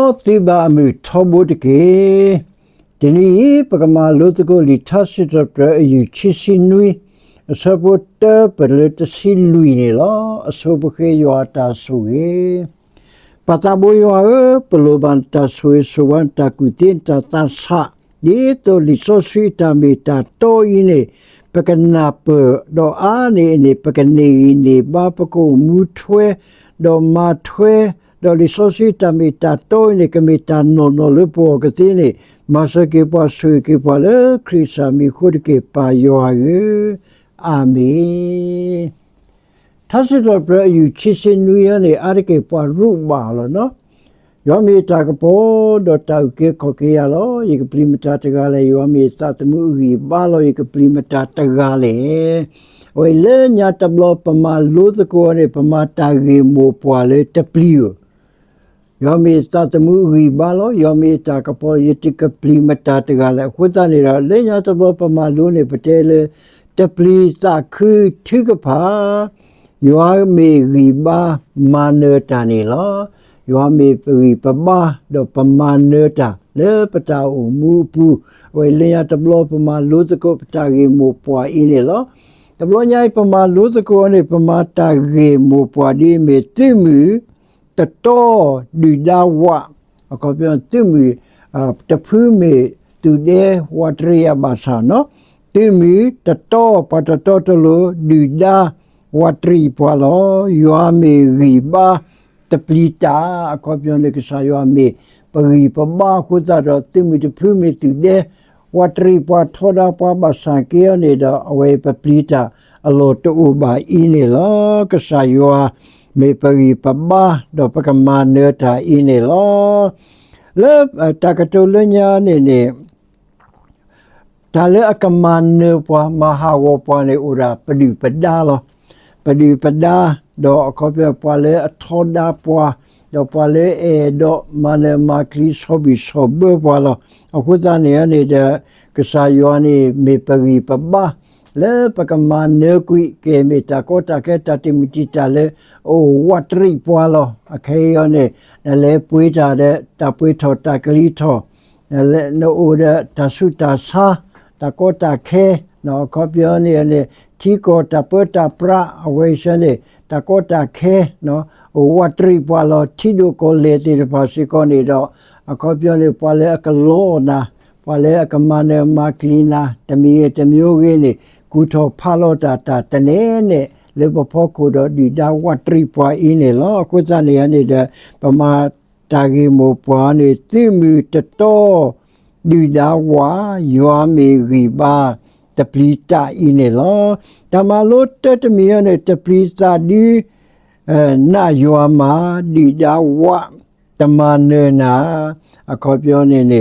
မောတိဘာမီထောဘုတကေဒီနေ့ပကမာလို့တကိုလီထတ်စစ်တော့ပြအယူချီစီနွီအစပုတ်တပလတစီလူီနေလောအစပုခေယောတာဆူေပတာဘိုယောပလိုဘန်တာဆူဆူဝန်တာကူတင်တာတာဆာဒီတိုလီဆိုဆွီတာမီတာတိုအင်းနေပကနာပဒေါ်အာနေနေပကနေနေဘာပကိုမူထွဲဒေါ်မာထွဲ ဒေါ်လီဆိုဆွီတာမီတာတိုနေကမီတာနိုနိုလေပေါ်ကတိနေမဆကေပွားဆွေကေပွားလေခရစ်စာမီခုဒကေပါယောယေအာမင်ထာစတော်ပြယူချစ်စင်နူရနေအရကေပွားရုပါလောနော်ယောမီတာကပေါ်ဒတောက်ကေခေါကေရလောယေကပရိမတာတကားလေယောမီသတမှုဂီဘာလောယေကပရိမတာတကားလေဝေလေညာတဘလပမာလို့စကောနေပမာတာဂေမောပွာလေတပလီယ ယောမီသတမှုဂီဘာလောယောမီတာကပေါ်ယေတိကပရိမတာတကားလေခွတ်တနေရလေညာတဘလပမာလို့နေပတဲလေတပလီသခုထိကဖာယောမေဂီဘာမာနတာနေလောယောမေပရိပဘာဒပမာနတာလေပတာဥမူပူဝေလေယာတဘလပမာလို့စကောပတာဂေမောပွာအင်းလေလောတဘလညိုင်ပမာလို့စကောနေပမာတာဂေမောပွာဒီမေတိမူ တတော်ဒီဒါဝအကောပြောတိမူအတဖူးမေတူဒေဝတရိယဘာသာနော်တိမူတတော်ပတတော်တလို့ဒီဒါဝတရိပွာလောယောမေဂီဘာတပလီတာအကောပြောနေကစားယောမေပရိပဘာခုသတော့တိမူတဖူးမေတူဒေဝတရိပွာထောဒါပွာဘာစံကေနေတော့အဝေပပလီတာအလောတူဘာအင်းနေလောကစားယော မေပရိပဘာတော့ပကမာနေတာအင်းနေလောလေတကတူလညာနေနေဒါလေအကမန်နေပွားမဟာဝပွားနေဥရာပဒီပဒါလောပဒီပဒါတော့အခေါ်ပြပွားလေအထောဒါပွားတော့ပွားလေအဲတော့မလေမကလီဆိုဘီဆိုဘပွားလောအခုတန်နေနေတဲ့ကစားယောနေမေပရီပဘာ လေပကမန်နေကွီကေမီတာကိုတာကေတာတိမီတီတာလေအိုဝတ်ရီပွားလောအခေယောနေလေပွေးတာတဲ့တပွေးထောတာကလီထောလေနိုအိုဒတာဆုတာစာတကောတာခဲနော်ခေါ်ပြောနေလေချီကိုတပတာပရာအဝေရှနေတကောတာခဲနော်ဟိုဝတ်ထရီပွာလောချီဒိုကိုလေတီပါစီကိုနေတော့အခေါ်ပြောလေပွာလေအကလောနာပွာလေအကမနေမာကလီနာတမီတမျိုးကြီးနေ ကူထောဖာလောတာတာတနေနဲ့လေဘဖို့ကိုတော့ဒီဒါဝတ်ထရီပွာအင်းနေလောအခုစနေရနေတဲ့ပမာတာဂီမိုပွာနေတိမီတတော်ဒီဒါဝါယောမေဂီဘာတပလီတာအင်းနေလောတမလို့တတမီရနေတပလီတာဒီအဲနာယောမာဒီဒါဝါတမနေနာအခေါ်ပြောနေနေ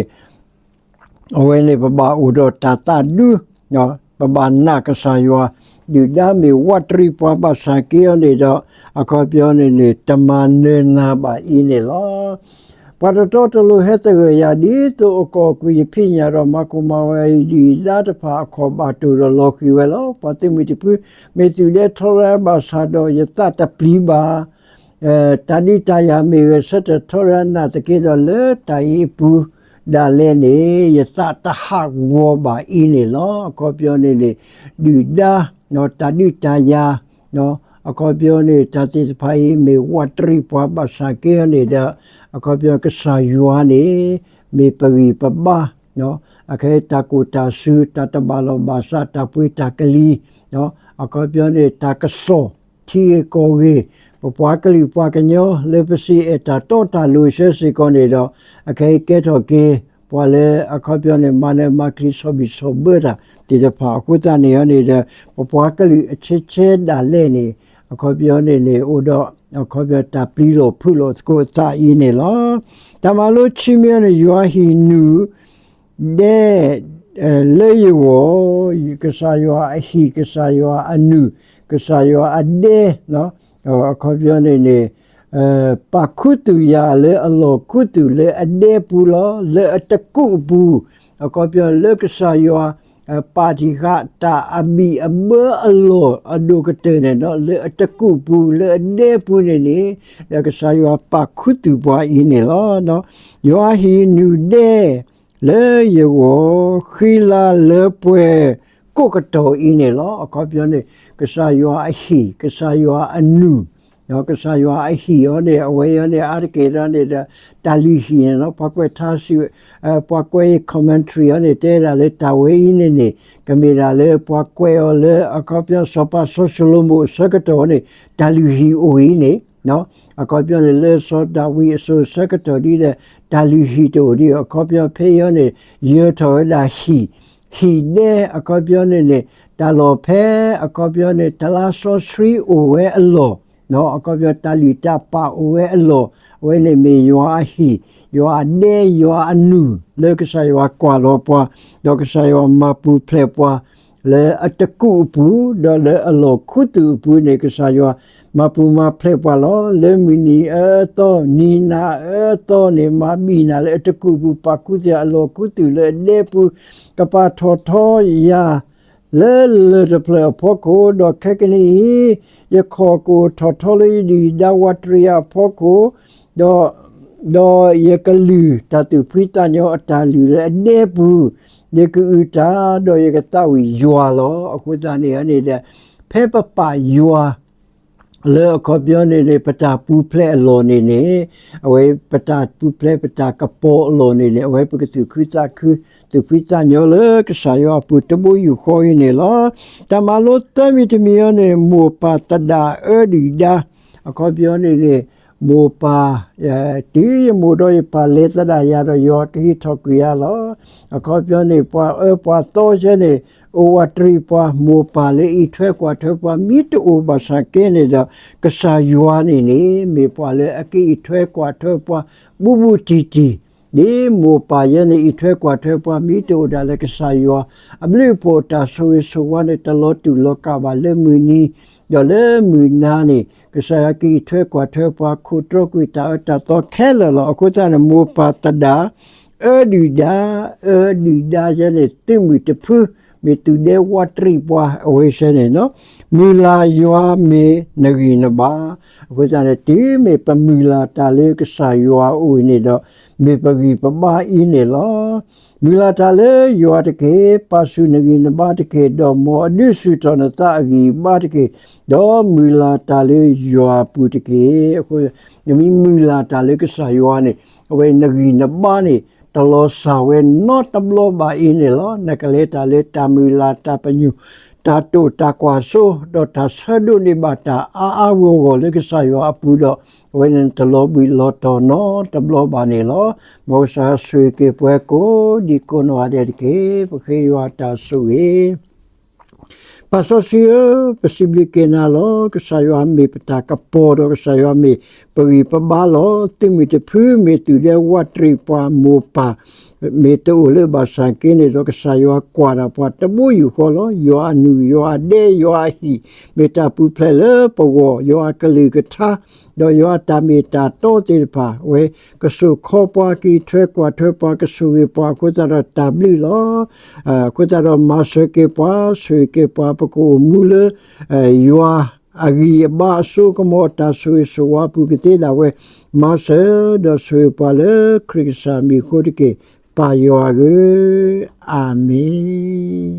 အဝဲနေပပဥဒတာတာဒူနော် ပပနာကဆာယောဒီဒါမီဝတ်ထရီပပစကေယနေတော့အခေါ်ပြောနေနေတမနေနာပါအင်းနေလောပါတော့တလူဟက်တရယာဒီတိုအကောကွေဖိညာတော့မကူမဝဲဒီလာတဖာခေါ်ပါတူရလောကီဝဲလောပတိမီတပမေတူလေထောရဘာသာတော့ယတတပလီပါအဲတဏိတယာမေရစတထောရနာတကေတော့လေတိုင်ပူ ဒါလည်းနေယတတဟဝဘာအင်းနေလောခေါ်ပြောနေနေဒီဒါနော်တဏိတယာနော်အခေါ်ပြောနေတတိဖိုင်မေဝတ်ထရီပွားပါစာကေနေတာအခေါ်ပြောကဆာယွာနေမေပရီပဘာနော်အခဲတကူတာဆူတတဘလောဘာစာတပွေတကလီနော်အခေါ်ပြောနေတာကဆော ချီကိုဝေပပွားကလီပွားကညောလေပစီအတာတော့တာလူရှေစီကောနေတော့အခဲကဲတော့ကေပွာလေအခါပြောနေမနဲ့မကလီဆိုဘီဆိုဘတာဒီတဖာအခုတနေရနေတဲ့ပပွားကလီအချစ်ချဲဒါလဲနေအခါပြောနေနေဥတော့အခါပြောတာပလီလို့ဖုလို့စကိုတာအင်းနေလောတမလို့ချီမြနေယွာဟီနူဒေလေယောကစားယောအဟီကစားယောအနု ကစားယောအဒေနော်အခါပြောနေနေအဲပါခုတူရလေအလောခုတူလေအဒေပူလောလေအတကုပူအကောပြောလေကဆာယောပါတီကတာအမီအမအလောအဒုကတဲ့နော်လေအတကုပူလေအနေပူနေနေလကစားရပါခုတူပွားအင်းနေလောနော်ယောဟီနူနေလေယောခီလာလေပွဲ ကိုကတော်အင်းနေလောအကောပြောနေကစားယောအဟီကစားယောအနူနော်ကစားရွာအဟီရောနေအဝေးရောနေအာကေရနေတာတာလီဟီနော်ပကွက်ထားစီအပကွက် commentary ရောနေတဲ့လာလေတာဝေးနေနေကမီရာလေပကွက်ရောလေအကောပြစပါဆိုရှယ်မိုစကတော်နေတာလီဟီအိုီနေနော်အကောပြလေလေစောဒါဝီဆိုစကတော်ဒီတဲ့တာလီဟီတိုဒီအကောပြဖေးရောနေရထော်လာဟီ ဟီနေအကောပြနေနေတာလောဖဲအကောပြနေတလာဆောစရီအိုဝဲအလောနော်အကောပြတလီတပါအိုဝဲအလောဝဲနေမေယောဟီယောနေယောအနုလေကဆာယောကွာလောပွားဒေါကဆာယောမပူဖလက်ပွား လေအတကုပူဒေါ်လေအလောခုတူပူနေကဆာယောမပူမဖလက်ပွားလောလေမီနီအတောနီနာအတောနေမမီနာလေအတကုပူပါကုစီအလောကုတူလေနေပူကပါထောထောယာလေလေတပလဖို့ကိုတော့ခက်ကနီရခေါ်ကိုထော်ထော်လေးဒီဒါဝတရီယာဖို့ကိုတော့တော့ရကလူတတူဖိတညောအတာလူရအနေဘူး ရကူတာတော့ရကတောက်ယွာလောအခုတနေ့အနေနဲ့ဖဲပပယွာလေကောပြောနေလေပတာပူဖလဲအလောနေနေအဝဲပတာပူဖလဲပတာကပေါ်အလောနေနေအဝဲပကစုခုစာခုသူဖိတညောလေကဆာယောပူတဘူယူခေါ်နေလောတမလို့တမီတမီယနေမောပါတဒါအဒီဒါအကောပြောနေလေ မောပါတီမိုတော့ပါလေတရာရတော့ယောတိထောက်ကြရလောအကောပြောနေပွားအပွားတော့ချနေအိုဝထရီပွားမောပါလေဤထွဲကွာထွဲပွားမိတူဘာစာကဲနေတော့ကဆာယွာနေနေမေပွားလေအကိထွဲကွာထွဲပွားဘူဘူတီတီဒီမောပါယနေဤထွဲကွာထွဲပွားမိတူဒါလေကဆာယွာအဘလိပေါ်တာဆိုဆိုဝါနေတလို့တူလောကပါလေမူနီယောလေမူနာနေ ကဆာကိထွဲကွာထွဲပွားခုတရကွီတာတတော့ခဲလလောအခုတနမောပါတဒါအဒီဒါအဒီဒါရနေတိမီတဖူးမေတူဒေဝထရီပွားအဝေးရှနေနော်မီလာယွာမေနဂီနဘာအခုကျတဲ့တီမေပမီလာတာလေးကဆာယွာဦးနေတော့မေပဂီပပအင်းနေလော မီလာတာလေယွာတကေပါစုနဂီနဘာတကေတော့မောအဒိစုတနတာအဂီဘာတကေတော့မီလာတာလေယွာပူတကေအခုယမီမီလာတာလေကဆာယွာနေအဝေးနဂီနဘာနေတလောစာဝဲနော့တဘလဘာအင်းလေလောနကလေတာလေတာမီလာတာပညူတာတိုတာကွာဆိုဒေါ်တာဆဒုန်ဘာတာအာအာဝေကိုလေကဆာယောအပူတော့ ဝဲနတလောဘီလောတော်နောတဘလဘာနေလောမောစာဆွေကေပွဲကိုဒီကိုနဝတဲ့ကေပခေယောတာဆုေ Pasosio posible na lo que sa yo ame pata kaporo que sa yo ame pagi pabalo timi te pu me tu de watri pa mo pa me te ole ba sa kene do que sa yo kwara pa te bu yu ko lo yo anu yo ade yo hi me ta pu ple le po wo yo a kali ke ta do yo ta me ta to te pa we que su ko pa ki thwe kwa thwe pa que su e pa ko ta ra ta bli lo ko ta ra ma se ke pa su ke pa pa ko mule yo agi ba su ko mo ta su su wa pu ke te la we ma se do su pa le krisa mi ပါယောဂအာမင်